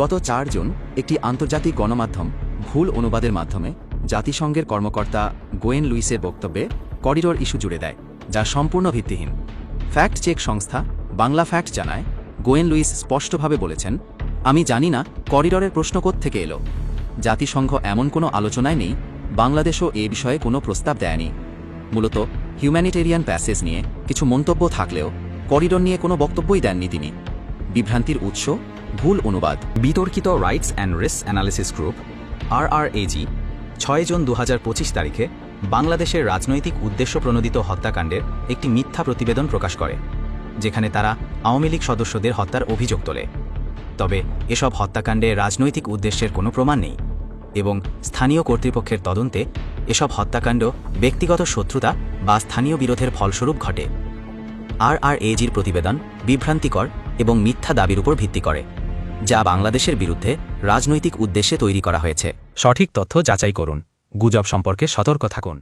গত চারজন একটি আন্তর্জাতিক গণমাধ্যম ভুল অনুবাদের মাধ্যমে জাতিসংঘের কর্মকর্তা গোয়েন লুইসের বক্তব্যে করিডোর ইস্যু জুড়ে দেয়, যা সম্পূর্ণ ভিত্তিহীন। ফ্যাক্ট চেক সংস্থা বাংলা ফ্যাক্ট জানায়, গোয়েন লুইস স্পষ্টভাবে বলেছেন, আমি জানি না করিডরের প্রশ্ন থেকে এলো। জাতিসংঘ এমন কোনো আলোচনায় নেই, বাংলাদেশও এ বিষয়ে কোনো প্রস্তাব দেয়নি। মূলত হিউম্যানিটেরিয়ান প্যাসেজ নিয়ে কিছু মন্তব্য থাকলেও করিডর নিয়ে কোনো বক্তব্যই দেননি তিনি। বিভ্রান্তির উৎস ভুল অনুবাদ, বিতর্কিত rights and risk analysis group, RRAG, ছয় জুন দু হাজার পঁচিশ তারিখে বাংলাদেশের রাজনৈতিক উদ্দেশ্য প্রণোদিত হত্যাকাণ্ডের একটি মিথ্যা প্রতিবেদন প্রকাশ করে, যেখানে তারা আওয়ামী লীগ সদস্যদের হত্যার অভিযোগ তোলে। তবে এসব হত্যাকাণ্ডে রাজনৈতিক উদ্দেশ্যের কোনো প্রমাণ নেই এবং স্থানীয় কর্তৃপক্ষের তদন্তে এসব হত্যাকাণ্ড ব্যক্তিগত শত্রুতা বা স্থানীয় বিরোধের ফলস্বরূপ ঘটে। আরআরএজির প্রতিবেদন বিভ্রান্তিকর এবং মিথ্যা দাবির উপর ভিত্তি করে। যা বাংলাদেশের বিরুদ্ধে রাজনৈতিক উদ্দেশ্যে তৈরি করা হয়েছে। সঠিক তথ্য যাচাই করুন। গুজব সম্পর্কে সতর্ক থাকুন।